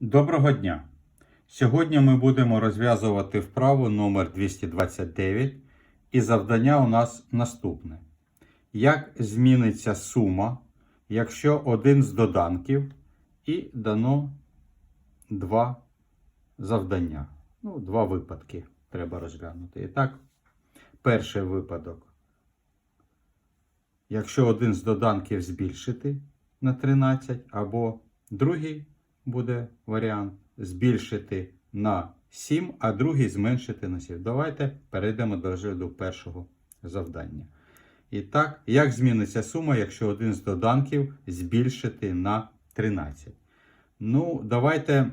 Доброго дня! Сьогодні ми будемо розв'язувати вправу номер 229 і завдання у нас наступне. Як зміниться сума, якщо один з доданків і дано два завдання. Ну, два випадки треба розглянути. І так, перший випадок. Якщо один з доданків збільшити на 13, або другий буде варіант збільшити на 7, а другий зменшити на 7. Давайте перейдемо до першого завдання. І так, як зміниться сума, якщо один з доданків збільшити на 13? Ну, давайте е,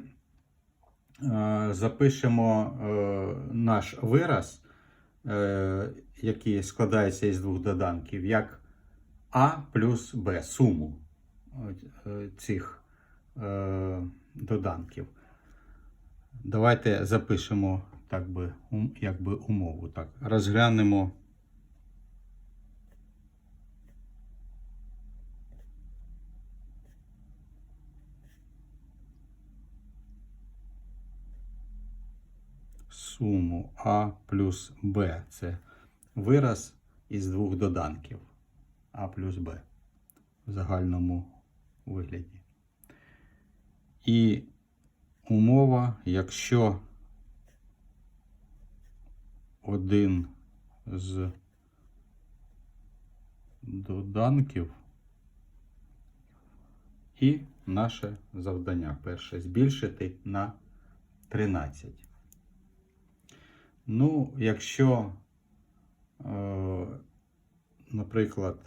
запишемо е, наш вираз, е, який складається із двох доданків, як А плюс Б, суму е, цих доданків. Давайте запишемо так би, ум- якби умову. Так. Розглянемо суму А плюс Б. Це вираз із двох доданків А плюс Б в загальному вигляді. І умова, якщо один з доданків і наше завдання перше збільшити на 13. Ну, якщо, е, наприклад,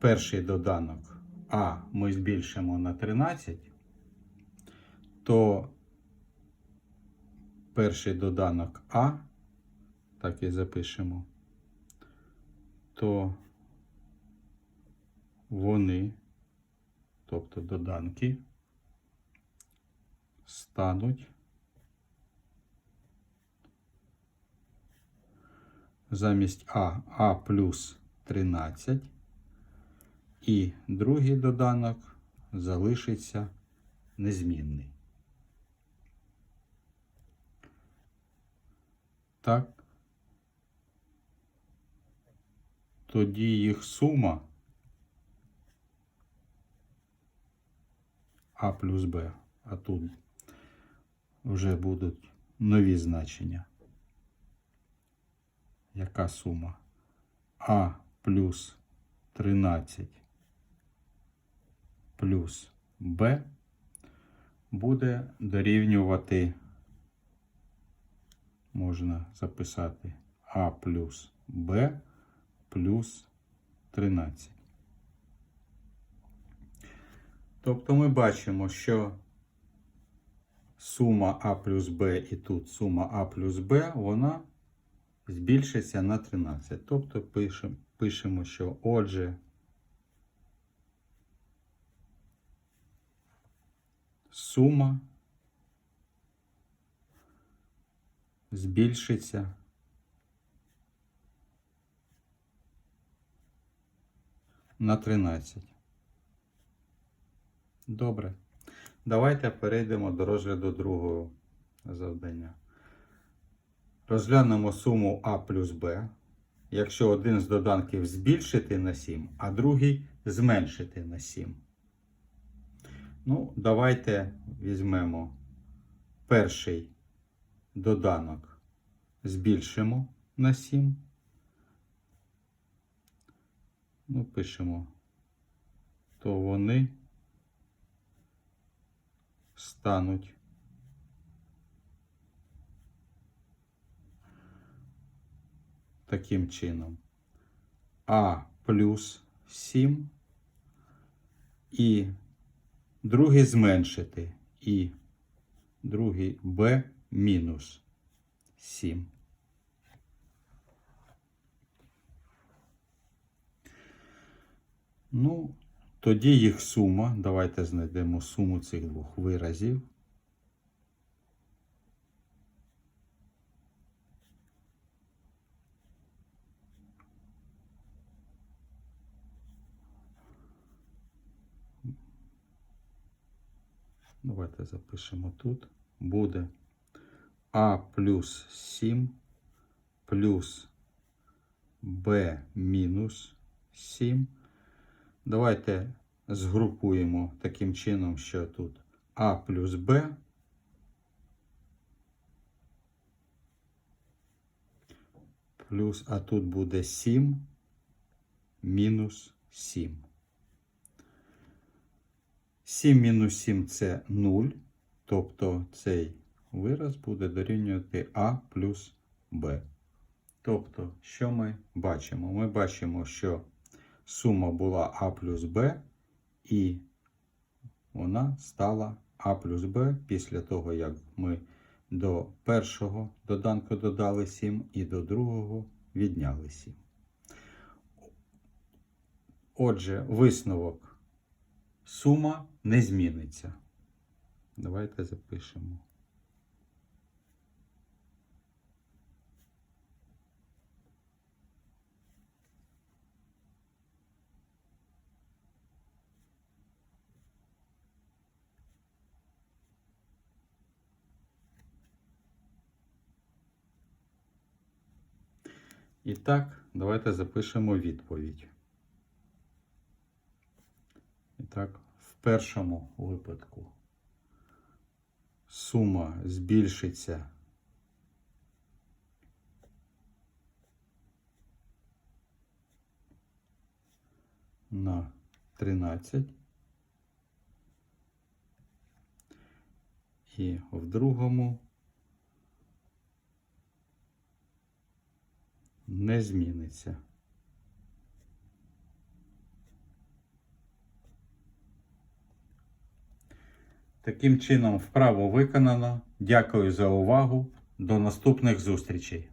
перший доданок А ми збільшимо на 13, то перший доданок А, так і запишемо, то вони, тобто доданки, стануть замість А А плюс 13, і другий доданок залишиться незмінний. Так. Тоді їх сума А плюс Б, а тут вже будуть нові значення. Яка сума? А плюс 13 плюс Б буде дорівнювати, можна записати А плюс Б плюс 13. Тобто ми бачимо, що сума А плюс Б і тут сума А плюс Б, вона збільшиться на 13. Тобто пишемо, пишемо що отже, сума збільшиться на 13. Добре. Давайте перейдемо до розгляду другого завдання. Розглянемо суму А плюс Б. Якщо один з доданків збільшити на 7, а другий зменшити на 7. Ну, давайте візьмемо перший доданок, збільшимо на 7. Ну, пишемо, то вони стануть таким чином. А плюс 7 і другий зменшити і другий Б мінус 7. Ну, тоді їх сума. Давайте знайдемо суму цих двох виразів. Давайте запишемо тут. Буде А плюс 7 плюс Б мінус 7. Давайте згрупуємо таким чином, що тут А плюс Б плюс, а тут буде 7 мінус 7. 7 мінус 7 це 0, тобто цей вираз буде дорівнювати А плюс Б. Тобто, що ми бачимо? Ми бачимо, що сума була А плюс Б, і вона стала А плюс Б після того, як ми до першого доданку додали 7 і до другого відняли 7. Отже, висновок. Сума не зміниться. Давайте запишемо. І так, давайте запишемо відповідь. І так, в першому випадку сума збільшиться на 13. І в другому не зміниться. Таким чином, вправо виконано. Дякую за увагу. До наступних зустрічей.